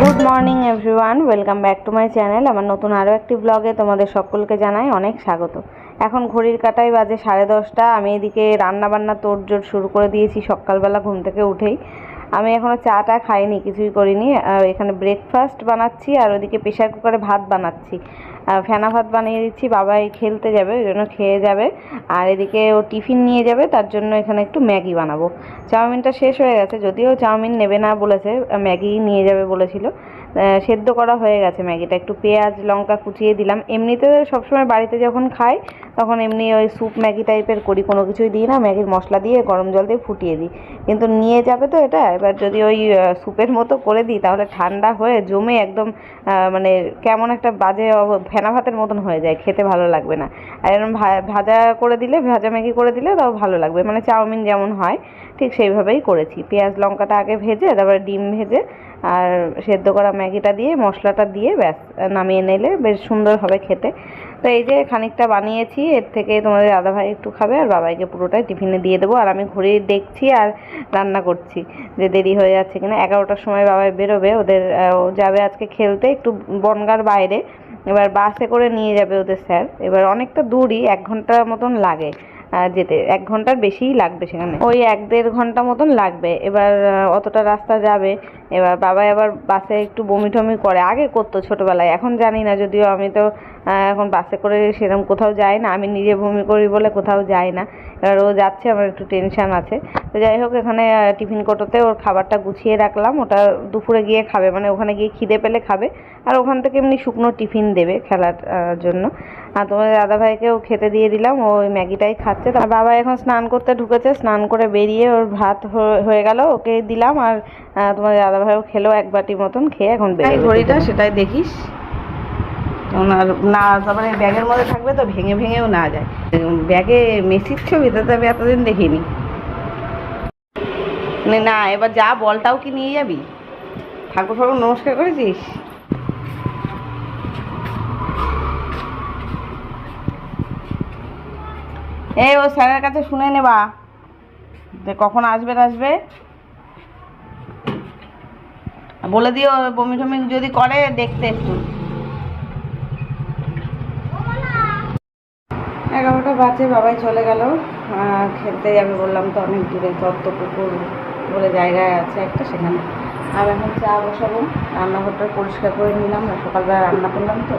Good morning everyone welcome back to my channel আমার নতুন আরও একটি ব্লগে তোমাদের সকলকে জানাই অনেক স্বাগত। এখন ঘড়ির কাটাই বাজে সাড়ে দশটা। আমি এদিকে রান্না বান্না তোড়জোড় শুরু করে দিয়েছি। সকালবেলা ঘুম থেকে উঠেই। আমি এখনও চাটা খাইনি, কিছুই করিনি। আর এখানে ব্রেকফাস্ট বানাচ্ছি আর ওদিকে প্রেশার কুকারে ভাত বানাচ্ছি। ফেনা ভাত বানিয়ে দিচ্ছি, বাবাই খেলতে যাবে, ওই জন্য খেয়ে যাবে। আর এদিকে ও টিফিন নিয়ে যাবে, তার জন্য এখানে একটু ম্যাগি বানাবো। চাউমিনটা শেষ হয়ে গেছে, যদিও চাউমিন নেবে না বলেছে ম্যাগি নিয়ে যাবে বলেছিল। সেদ্ধ করা হয়ে গেছে ম্যাগিটা। একটু পেঁয়াজ, লঙ্কা কুচিয়ে দিলাম। এমনিতে সবসময় বাড়িতে যখন খাই, তখন এমনি ওই স্যুপ ম্যাগি টাইপের করি, কোনো কিছুই দিই না। ম্যাগির মশলা দিয়ে গরম জল দিয়ে ফুটিয়ে দিই। কিন্তু নিয়ে যাবে তো এটা, এবার যদি ওই স্যুপের মতো করে দিই, তাহলে ঠান্ডা হয়ে জমে একদম মানে কেমন একটা বাজে ফেনা ভাতের মতন হয়ে যায়। খেতে ভালো লাগবে না। আর এরকম ভাজা করে দিলে, ভাজা ম্যাগি করে দিলে তাও ভালো লাগবে। মানে চাউমিন যেমন হয়, ঠিক সেইভাবেই করেছি। পেঁয়াজ, লঙ্কাটা আগে ভেজে, তারপরে ডিম ভেজে আর সেদ্ধ করা ম্যাগিটা দিয়ে, মশলাটা দিয়ে ব্যাস, নামিয়ে নিলে বেশ সুন্দর হবে খেতে। তো এই যে খানিকটা বানিয়েছি, এর থেকে তোমাদের দাদা ভাই একটু খাবে আর বাবাইকে পুরোটাই টিফিনে দিয়ে দেবো। আর আমি ঘুরে দেখছি আর রান্না করছি, যে দেরি হয়ে যাচ্ছে কিনা। এগারোটার সময় বাবাই বেরোবে, ওদের যাবে আজকে খেলতে একটু বনগার বাইরে। এবার বাসে করে নিয়ে যাবে ওদের স্যার। এবার অনেকটা দূরই, এক ঘণ্টার মতন লাগে। যেতে। এক ঘণ্টার বেশিই লাগবে সেখানে। ওই এক দেড় ঘণ্টা মতন লাগবে। এবার অতটা রাস্তা যাবে। এবার বাবা আবার বাসে একটু বমি টমি করে। আগে করতো ছোটবেলায়। এখন জানি না, যদিও আমি তো এখন বাসে করে সেরকম কোথাও যাই না। আমি নিজে বমি করি বলে কোথাও যাই না। এবার ও যাচ্ছে, আমার একটু টেনশন আছে। তো যাই হোক, এখানে টিফিন কোটোতে ওর খাবারটা গুছিয়ে রাখলাম। ওটা দুপুরে গিয়ে খাবে। মানে ওখানে গিয়ে খিদে পেলে খাবে। আর ওখান থেকে এমনি শুকনো টিফিন দেবে খেলার জন্য। আর তোমার তোমাদের দাদাভাইকেও খেতে দিয়ে দিলাম ও ওই ম্যাগিটাই খাচ্ছে। তার বাবা এখন স্নান করতে ঢুকেছে স্নান করে বেরিয়ে ওর ভাত হয়ে গেল ওকে দিলাম আর আহ, তোমাদের দাদাভাইও খেলো এক বাটি মতন খেয়ে এখন বেরিয়ে ঘড়িটা সেটাই দেখিস। ওনার না তারপরে ব্যাগের মধ্যে থাকবে তো ভেঙে ভেঙেও না যায়। ব্যাগে মেসির ছবি তো আমি এতদিন দেখিনি। মানে না এবার যা বলটাও কি নিয়ে যাবি? ঠাকুর ঠাকুর নমস্কার করেছিস? এই ও স্যারের কাছে শুনে নেবা যে কখন আসবে আসবে। বলে দিও, বমি টমি যদি করে, দেখতে একটু। এগারোটা বাজে, বাবাই চলে গেল। খেলতে যাবে বললাম তো অনেক দূরে তত্ত্ব পুকুর বলে জায়গায় আছে একটা সেখানে। আর এখন চা বসাবো, রান্নাঘরটা পরিষ্কার করে নিলাম। সকালবেলা রান্না করলাম তো।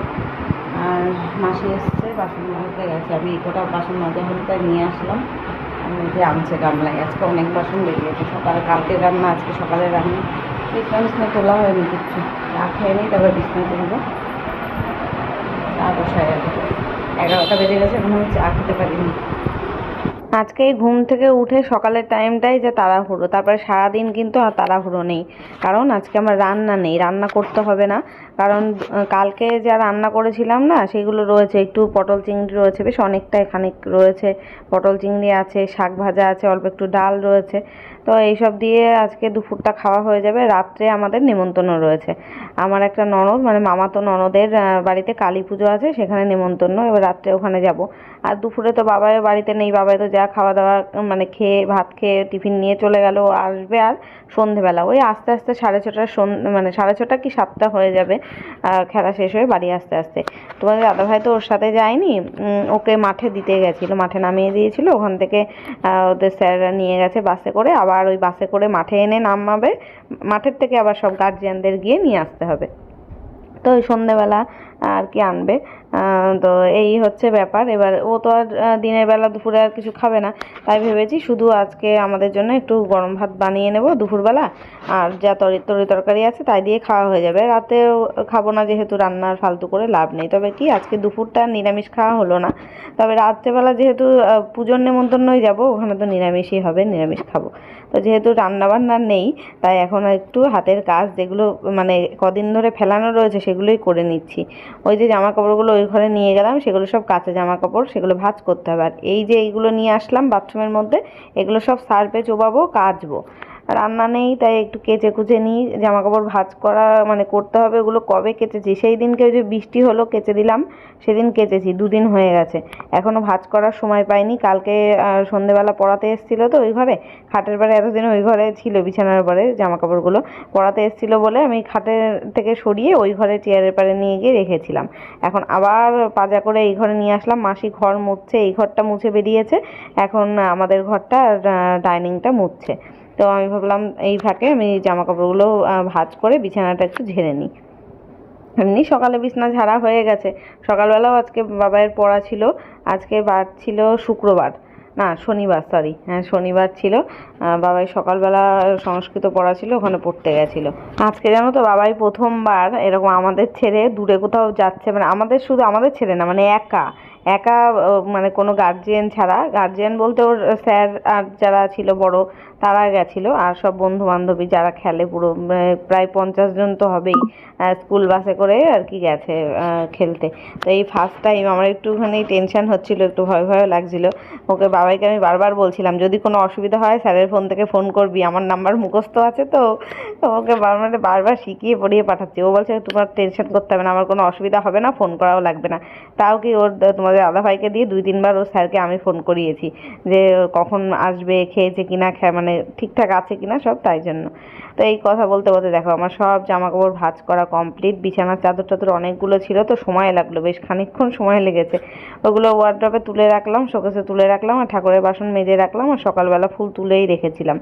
আর মাসি এসছে। বাসন মাজতে গেছে। আমি কটা বাসন মাজা তাই নিয়ে আসলাম। আমি যে আনছে গামলায় আজকে অনেক বাসন বেরিয়েছে। সকালে কালকে রান্না, আজকে সকালে রান্না। বিছনা বিছনা তোলা হয়নি কিচ্ছু চা খেয়ে নিই, তারপর বিছনা তুলবো। চা বসায় এগারোটা বেজে গেছে এখন আমি চা খেতে পারিনি। আজকে ঘুম থেকে উঠে সকালের টাইমটাই যে তাড়াহুড়ো। তারপরে সারাদিন কিন্তু আর তাড়াহুড়ো নেই। কারণ আজকে আমার রান্না নেই, রান্না করতে হবে না। কারণ কালকে যা রান্না করেছিলাম না, সেগুলো রয়েছে। একটু পটল চিংড়ি রয়েছে, বেশ অনেকটা এখানে রয়েছে। পটল চিংড়ি আছে, শাক ভাজা আছে, অল্প একটু ডাল রয়েছে। তো এইসব দিয়ে আজকে দুপুরটা খাওয়া হয়ে যাবে। রাত্রে আমাদের নেমন্তন্ন রয়েছে। আমার একটা ননদ মানে মামাতো ননদের আহ, বাড়িতে কালী পুজো আছে সেখানে নেমন্তন্ন। এবার রাত্রে ওখানে যাব। আর দুপুরে তো বাবাই বাড়িতে নেই বাবাই তো যা খাওয়া দাওয়া মানে খেয়ে ভাত খেয়ে টিফিন নিয়ে চলে গেল আসবে আর সন্ধেবেলা। ওই আস্তে আস্তে সাড়ে ছটার মানে সাড়ে ছটা কি সাতটা হয়ে যাবে খেলা শেষ হয়ে বাড়ি আসতে আসতে। তোমাদের দাদাভাই তো ওর সাথে যায়নি ওকে মাঠে দিতে গেছিল মাঠে নামিয়ে দিয়েছিল। ওখান থেকে ওদের স্যাররা নিয়ে গেছে বাসে করে। আবার ওই বাসে করে মাঠে এনে নামাবে। মাঠের থেকে আবার সব গার্জিয়ানদের গিয়ে নিয়ে আসতে হবে। তো ওই সন্ধেবেলা আর কি আনবে। তো এই হচ্ছে ব্যাপার। এবার ও তো আর দিনের বেলা দুপুরে আর কিছু খাবে না। তাই ভেবেছি শুধু আজকে আমাদের জন্য একটু গরম ভাত বানিয়ে নেব দুপুরবেলা। আর যা তরি তরি তরকারি আছে তাই দিয়ে খাওয়া হয়ে যাবে। রাতেও খাব না যেহেতু রান্নার ফালতু করে লাভ নেই। তবে কি আজকে দুপুরটা নিরামিষ খাওয়া হলো না। তবে রাত্রেবেলা যেহেতু পুজোর নেমন্তন্নই যাব, ওখানে তো নিরামিষই হবে, নিরামিষ খাব। তো যেহেতু রান্নাবান্না নেই, তাই এখন একটু হাতের কাজ যেগুলো মানে কদিন ধরে ফেলানো রয়েছে সেগুলোই করে নিচ্ছি। ওই যে জামা কাপড়গুলো ওই ঘরে নিয়ে গেলাম, সেগুলো সব কাঁচা জামা কাপড় সেগুলো ভাজ করতে হবে। আর এই যে এইগুলো নিয়ে আসলাম বাথরুমের মধ্যে, এগুলো সব সার্ফে চোবাবো, কাচবো। রান্না নেই, তাই একটু কেচে কুচে নিই। জামা কাপড় ভাঁজ করা মানে করতে হবে ওগুলো কবে কেচেছি? সেই দিনকে যে বৃষ্টি হলো, কেচে দিলাম, সেদিন কেচেছি, দুদিন হয়ে গেছে। এখনও ভাঁজ করার সময় পাইনি, কালকে সন্ধেবেলা পড়াতে এসেছিল তো ওই ঘরে। খাটের পরে এতদিন ওই ঘরে ছিল, বিছানার পরে জামা কাপড়গুলো পড়াতে এসেছিল বলে আমি খাটের থেকে সরিয়ে ওই ঘরে চেয়ারের পারে নিয়ে গিয়ে রেখেছিলাম। এখন আবার পাজা করে এই ঘরে নিয়ে আসলাম, মাসি ঘর মুছছে, এই ঘরটা মুছে বেরিয়েছে। এখন আমাদের ঘরটা ডাইনিংটা মুছছে। তো আমি ভাবলাম, এই ফাঁকে আমি জামা কাপড়গুলো ভাঁজ করে বিছানাটা একটু ঝেড়ে নিই। এমনি সকালে বিছনা ঝাড়া হয়ে গেছে। সকালবেলাও আজকে বাবাইয়ের পড়া ছিল। আজকে বার ছিল শুক্রবার। না, শনিবার সরি হ্যাঁ শনিবার ছিল। বাবাই সকালবেলা সংস্কৃত পড়া ছিল, ওখানে পড়তে গেছিল। আজকে জানো তো, বাবাই প্রথমবার এরকম আমাদের ছেড়ে দূরে কোথাও যাচ্ছে মানে আমাদের শুধু আমাদের ছেড়ে না মানে একা একা মানে কোনো গার্জিয়ান ছাড়া। গার্জিয়ান বলতে ওর স্যার আর যারা ছিল বড়, তারা গেছিল। আর সব বন্ধু বান্ধবী যারা খেলে পুরো প্রায় পঞ্চাশ জন তো হবেই। স্কুল বাসে করে আর কি গেছে খেলতে। তো এই ফার্স্ট টাইম আমার একটুখানি টেনশন হচ্ছিল, একটু ভয় ভয় লাগছিল। ওকে, বাবাইকে আমি বারবার বলছিলাম, যদি কোনো অসুবিধা হয়, স্যারের ফোন থেকে ফোন করবি। আমার নাম্বার মুখস্থ আছে তো। ওকে বারবার বারবার শিখিয়ে পড়িয়ে পাঠাচ্ছি। ও বলছে, তোমার টেনশন করতে হবে না, আমার কোনো অসুবিধা হবে না ফোন করাও লাগবে না। তাও কি ওর আদা ভাইকে দিয়ে দুই তিনবার ওর স্যারকে আমি ফোন করিয়েছি যে কখন আসবে, খেয়েছে কিনা মানে ঠিকঠাক আছে কিনা সব তাই জন্য। তো এই কথা বলতে বলতে দেখো, আমার সব জামা কাপড় ভাঁজ করা কমপ্লিট বিছানার চাদর টাদর অনেকগুলো ছিল, তো সময় লাগল, বেশ খানিকক্ষণ সময় লেগেছে। ওগুলো ওয়ার্ড্রপে তুলে রাখলাম শোকেসে তুলে রাখলাম, আর ঠাকুরের বাসন মেজে রাখলাম, আর সকালবেলা ফুল তুলেই রেখেছিলাম।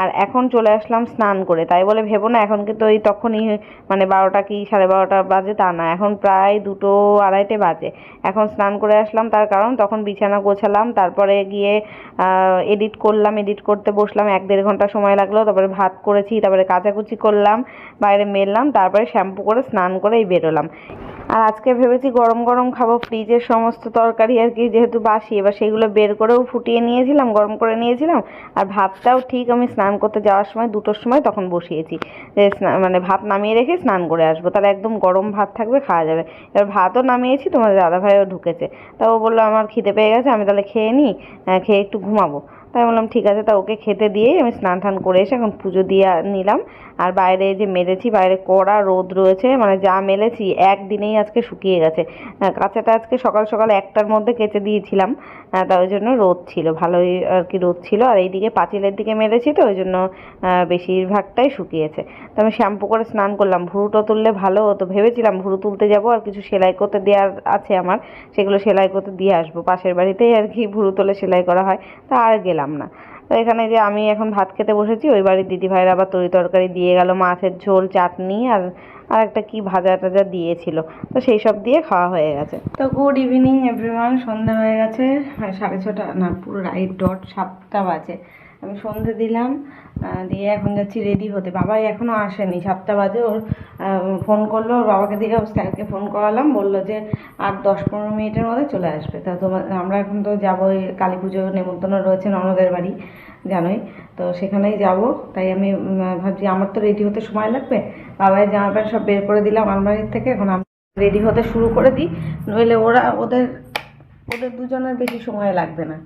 আর এখন চলে আসলাম স্নান করে, তাই বলে ভেবো না, এখন কিন্তু ওই তখনই মানে বারোটা কি সাড়ে বারোটা বাজে তা না, এখন প্রায় দুটো আড়াইটে বাজে। এখন স্নান করে আসলাম, তার কারণ তখন বিছানা গোছালাম, তারপরে গিয়ে এডিট করলাম এডিট করতে বসলাম, এক দেড় ঘণ্টা সময় লাগল, তারপরে ভাত করেছি, তারপরে কাচাকুচি করলাম, বাইরে মেললাম, তারপরে শ্যাম্পু করে স্নান করেই বেরোলাম। আর আজকে ভেবেছি গরম গরম খাব, ফ্রিজের সমস্ত তরকারি আর কি, যেহেতু বাসি, এবার সেগুলো বের করেও ফুটিয়ে নিয়েছিলাম, গরম করে নিয়েছিলাম। আর ভাতটাও ঠিক আমি স্নান করতে যাওয়ার সময়, দুটোর সময় তখন বসিয়েছি। যে মানে ভাত নামিয়ে রেখে স্নান করে আসব, তাহলে একদম গরম ভাত থাকবে, খাওয়া যাবে। এবার ভাতও নামিয়েছি, তোমাদের দাদাভাইও ঢুকেছে। তা ও বলল, আমার খিদে পেয়ে গেছে, আমি তাহলে খেয়ে নিই খেয়ে একটু ঘুমাবো। তাই বললাম, ঠিক আছে, তা ওকে খেতে দিয়েই আমি স্নান টান করে এসে এখন পুজো দিয়ে নিলাম। আর বাইরে যে মেলেছি, বাইরে কড়া রোদ রয়েছে মানে যা মেলেছি একদিনেই আজকে শুকিয়ে গেছে। কাঁচাটা আজকে সকাল সকাল একটার মধ্যে কেচে দিয়েছিলাম তা ওই জন্য রোদ ছিল, ভালোই আর কি রোদ ছিল। আর এইদিকে পাঁচিলের দিকে মেলেছি তো, ওই জন্য বেশিরভাগটাই শুকিয়েছে। তো আমি শ্যাম্পু করে স্নান করলাম, ভুরুটা তুললে ভালো হতো, ভেবেছিলাম ভুরু তুলতে যাব, আর কিছু সেলাই করতে দেওয়ার আছে আমার, সেগুলো সেলাই করতে দিয়ে আসব, পাশের বাড়িতেই আর কি ভুরু তুলে সেলাই করা হয়, তা আর গেলাম না। তো এখানে যে আমি এখন ভাত খেতে বসেছি ওই বাড়ির দিদি ভাইরা আবার তরি তরকারি দিয়ে গেল মাছের ঝোল চাটনি আর আর একটা কি ভাজা টাজা দিয়েছিল। তো সেই সব দিয়ে খাওয়া হয়ে গেছে। তো গুড ইভিনিং এভরিওয়ান সন্ধ্যা হয়ে গেছে হ্যাঁ, সাড়ে ছটা না পুরো রাইট ডট সাতটা বাজে। আমি সন্ধে দিলাম দিয়ে এখন যাচ্ছি রেডি হতে। বাবাই এখনও আসেনি সাতটা বাজে ওর ফোন করল ওর বাবাকে দিয়ে ওর স্যারকে ফোন করালাম বলল যে আর দশ পনেরো মিনিটের মধ্যে চলে আসবে। তা তোমার আমরা এখন তো যাব কালী পুজোর নেমন্তন্ন রয়েছে ননদের বাড়ি। জানোই। তো সেখানেই যাব। তাই আমি ভাবছি আমার তো রেডি হতে সময় লাগবে। বাবাই জামা প্যান্ট সব বের করে দিলাম আলমারির থেকে। এখন আমি রেডি হতে শুরু করে দিই। নইলে ওরা, ওদের ওদের দুজনের বেশি সময় লাগবে না।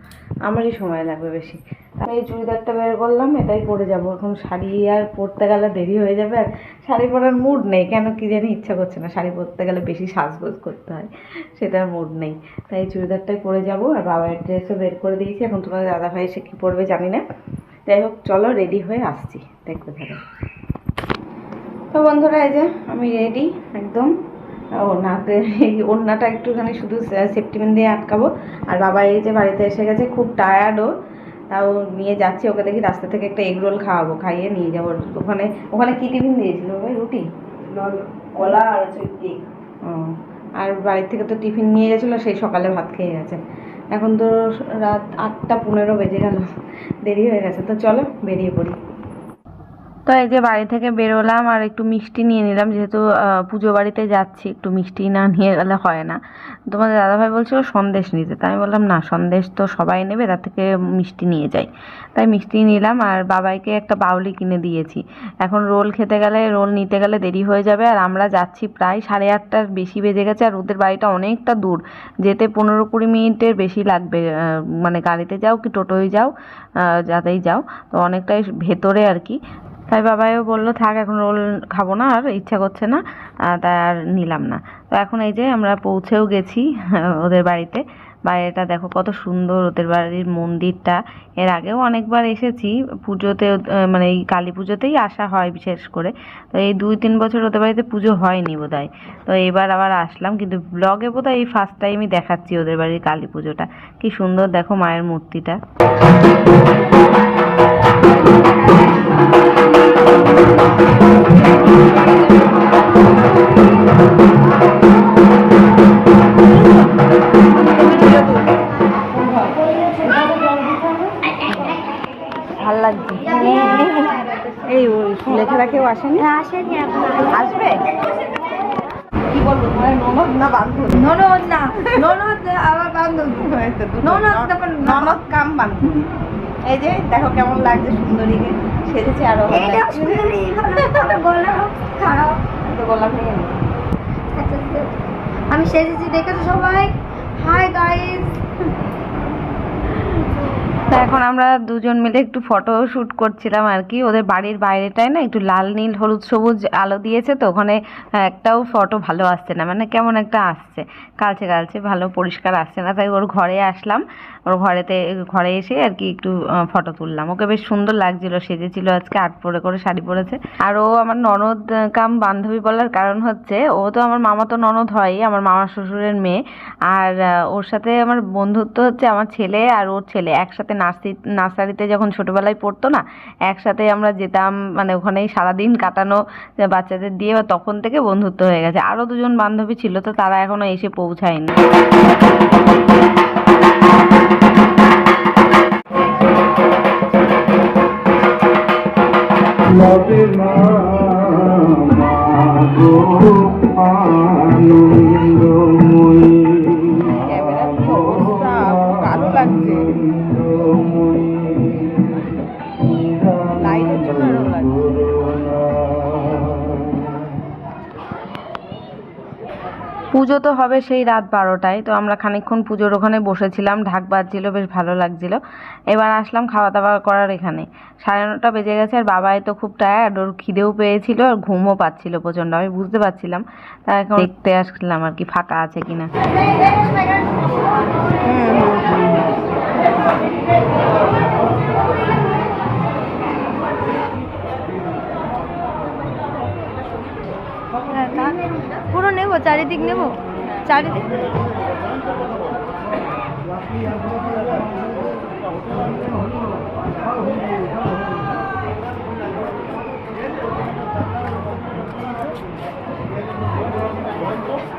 আমারই সময় লাগবে বেশি। আমি এই চুড়িদারটা বের করলাম, এটাই পরে যাব। এখন শাড়ি আর পরতে গেলে দেরি হয়ে যাবে। আর শাড়ি পরার মুড নেই, কেন কি জানি ইচ্ছা করছে না। শাড়ি পরতে গেলে বেশি সাজগোজ করতে হয়, সেটার মুড নেই। তাই এই চুড়িদারটাই পরে যাব আর বাবার ড্রেসও বের করে দিয়েছি। এখন তোমাদের দাদা ভাই এসে কী পরবে জানি না। যাই হোক, চলো রেডি হয়ে আসছি। দেখতে থাকো। তো বন্ধুরা, এই যে আমি রেডি একদম। ওনাতে এই ওড়নাটা একটুখানি শুধু সেফটিমেন্ট দিয়ে আটকাবো। আর বাবা এই যে বাড়িতে এসে গেছে খুব টায়ার্ডও তাও নিয়ে যাচ্ছি ওকে দেখি রাস্তা থেকে একটা এগ রোল খাওয়াবো খাইয়ে নিয়ে যাব। ওখানে ওখানে কি টিফিন দিয়েছিল ভাই? রুটি? কলা আর ও আর বাড়ির থেকে তো টিফিন নিয়ে গেছিল সেই সকালে ভাত খেয়ে গেছে। এখন তো রাত আটটা পনেরো বেজে গেল দেরি হয়ে গেছে। তো চলো বেরিয়ে পড়ি। তো এই যে বাড়ি থেকে বেরোলাম আর একটু মিষ্টি নিয়ে নিলাম। যেহেতু পুজো বাড়িতে যাচ্ছি, একটু মিষ্টি না নিয়ে গেলে হয় না। তোমাদের দাদাভাই বলছিল সন্দেশ নিতে। তাই আমি বললাম, না, সন্দেশ তো সবাই নেবে, তার থেকে মিষ্টি নিয়ে যাই। তাই মিষ্টি নিলাম আর বাবাইকে একটা বাউলি কিনে দিয়েছি। এখন রোল খেতে গেলে, রোল নিতে গেলে দেরি হয়ে যাবে আর আমরা যাচ্ছি প্রায় সাড়ে আটটার বেশি বেজে গেছে আর ওদের বাড়িটা অনেকটা দূর। যেতে পনেরো কুড়ি মিনিটের বেশি লাগবে মানে গাড়িতে যাও কি টোটোয় যাও যাতেই যাও। তো অনেকটাই ভেতরে আর কি। তাই বাবাইও বলল, থাক, এখন রোল খাব না, আর ইচ্ছা করছে না তাই আর নিলাম না। তো এখন এই যে আমরা পৌঁছেও গেছি ওদের বাড়িতে। বাইরেটা দেখো কত সুন্দর, ওদের বাড়ির মন্দিরটা। এর আগেও অনেকবার এসেছি পুজোতে মানে এই কালী পুজোতেই আসা হয় বিশেষ করে। তো এই দুই তিন বছর ওদের বাড়িতে পুজো হয়নি বোধহয়। তো এবার আবার আসলাম, কিন্তু ব্লগে বোধহয় এই ফার্স্ট টাইমই দেখাচ্ছি ওদের বাড়ির কালী পুজোটা। কি সুন্দর দেখো মায়ের মূর্তিটা। ভালো লাগছে। এই ওই সুলেখারা কেউ আসেনি? আসেনি আসবে? কি বলব তোমার ননদ না বান্ধবী? ননদ না ননদ আবার বান্ধবী। ননদ ননদ কাম বান্ধবী। এই যে দেখো কেমন লাগছে সুন্দরীকে। সেজেছে আরও গলা বললাম ভেঙে আমি সেজেছি দেখেছ সবাই? হাই গাইস তো এখন আমরা দুজন মিলে একটু ফটো শ্যুট করছিলাম আর কি। ওদের বাড়ির বাইরেটায় না একটু লাল, নীল, হলুদ, সবুজ আলো দিয়েছে তো, ওখানে একটাও ফটো ভালো আসছে না। মানে কেমন একটা আসছে। কালচে কালচে ভালো, পরিষ্কার আসছে না। তাই ওর ঘরে আসলাম। ওর ঘরেতে, ঘরে এসে আর কি একটু ফটো তুললাম। ওকে বেশ সুন্দর লাগছিল, সেজেছিল আজকে, আট পরে করে শাড়ি পরেছে। আর ও আমার ননদ কাম বান্ধবী বলার কারণ হচ্ছে, ও তো আমার মামা তো ননদ হয় আমার মামা শ্বশুরের মেয়ে। আর ওর সাথে আমার বন্ধুত্ব হচ্ছে আমার ছেলে আর ওর ছেলে। একসাথে নার্সি, নার্সারিতে যখন ছোটবেলায় পড়তো না, একসাথে আমরা যেতাম মানে ওখানেই সারাদিন কাটানো বাচ্চাদের দিয়ে এবার তখন থেকে বন্ধুত্ব হয়ে গেছে। আরও দুজন বান্ধবী ছিল, তো তারা এখনও এসে পৌঁছায়নি। লবে মা গো আনন্দময়ী পুজো তো হবে সেই রাত বারোটায় তো আমরা খানিকক্ষণ পুজোর ওখানে বসেছিলাম ঢাক বাজছিল বেশ ভালো লাগছিল। এবার আসলাম খাওয়া দাওয়া করার এখানে। সাড়ে নটা বেজে গেছে আর বাবাই তো খুব টায়ার্ড ওর খিদেও পেয়েছিল আর ঘুমও পাচ্ছিল প্রচণ্ড আমি বুঝতে পারছিলাম। তা এখন দেখতে আসলাম আর কি ফাঁকা আছে কিনা। পুরো নেব চারিদিক নেব। চারিদিক?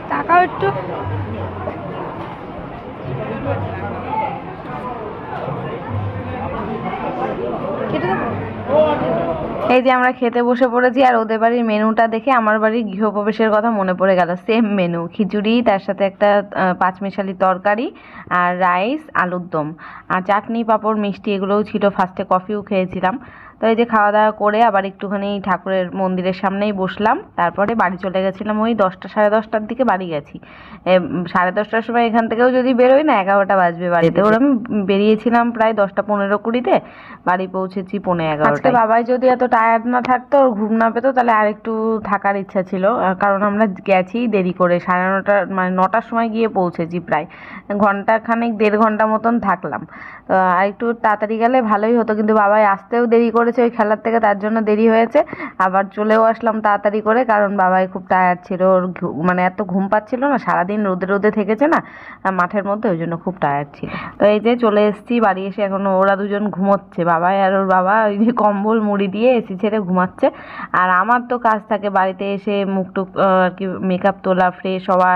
টাকাও একটু এই যে আমরা খেতে বসে পড়েছি আর ওদের বাড়ির মেনুটা দেখে আমার বাড়ির গৃহপ্রবেশের কথা মনে পড়ে গেল। সেম মেনু খিচুড়ি, তার সাথে একটা পাঁচমিশালি তরকারি আর রাইস আলুর দম। আর চাটনি, পাঁপড়, মিষ্টি এগুলোও ছিল। ফার্স্টে কফিও খেয়েছিলাম। তো এই যে খাওয়া দাওয়া করে আবার একটুখানি ঠাকুরের মন্দিরের সামনেই বসলাম। তারপরে বাড়ি চলে গেছিলাম ওই দশটা সাড়ে দশটার দিকে বাড়ি গেছি। সাড়ে দশটার সময় এখান থেকেও যদি বেরোই না এগারোটা বাজবে বাড়িতে। ওর আমি বেরিয়েছিলাম প্রায় দশটা পনেরো কুড়িতে বাড়ি পৌঁছেছি পৌনে এগারোটা বাবাই যদি এত টায়ার্ড না থাকতো ওর ঘুম না পেতো তাহলে আর একটু থাকার ইচ্ছা ছিল। কারণ আমরা গেছি দেরি করে সাড়ে নটা মানে নটার সময় গিয়ে পৌঁছেছি প্রায়। ঘণ্টা খানেক দেড় ঘণ্টা মতন থাকলাম। তো আর একটু তাড়াতাড়ি গেলে ভালোই হতো কিন্তু বাবাই আসতেও দেরি করেছে ওই খেলার থেকে, তার জন্য দেরি হয়েছে। আবার চলেও আসলাম তাড়াতাড়ি করে, কারণ বাবাই খুব টায়ার্ড ছিল। ওর মানে এত ঘুম পাচ্ছিল না, সারাদিন রোদে রোদে থেকেছে না মাঠের মধ্যে ওই জন্য খুব টায়ার্ড ছিল। তো এই যে চলে এসেছি, বাড়ি এসে এখন ওরা দুজন ঘুমোচ্ছে। বাবাই আর ওর বাবা ওই যে কম্বল, মুড়ি দিয়ে এসি ছেড়ে ঘুমাচ্ছে। আর আমার তো কাজ থাকে, বাড়িতে এসে মুখ টুক আর কি মেকআপ তোলা ফ্রেশ হওয়া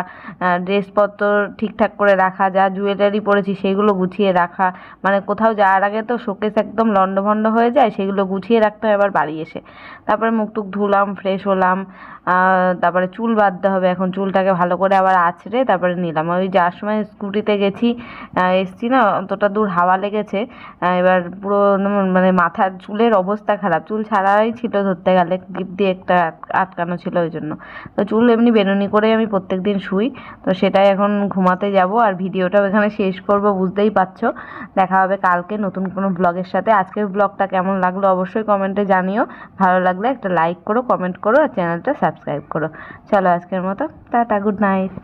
ড্রেসপত্র ঠিকঠাক করে রাখা, যা জুয়েলারি পরেছি, সেগুলো গুছিয়ে রাখা। মানে কোথাও যাওয়ার আগে তো শোকেস একদম লন্ডভন্ড হয়ে যায়, সেগুলো সেগুলো গুছিয়ে রাখতে হয় আবার বাড়ি এসে। তারপরে মুখ টুক ধুলাম ফ্রেশ হলাম। তারপরে চুল বাঁধতে হবে। এখন চুলটাকে ভালো করে আবার আঁচড়ে তারপরে নিলাম। ওই যাওয়ার সময় স্কুটিতে গেছি এসছি না, অতটা দূর হাওয়া লেগেছে। এবার পুরো মানে মাথার চুলের অবস্থা খারাপ। চুল ছাড়াই ছিল ধরতে গেলে ক্লিপ দিয়ে একটা আট- আটকানো ছিল ওই জন্য। তো চুল এমনি বেনুনি করে আমি প্রত্যেক দিন শুই। তো সেটাই এখন ঘুমাতে যাব আর ভিডিওটাও এখানে শেষ করব, বুঝতেই পারছ। দেখা হবে কালকে নতুন কোনো ব্লগের সাথে। আজকের ব্লগটা কেমন লাগল অবশ্যই কমেন্টে জানিও। ভালো লাগলে একটা লাইক করো, কমেন্ট করো আর চ্যানেলটা সাবস্ক্রাইব করো। চলো আজকের মতো টাটা গুড নাইট।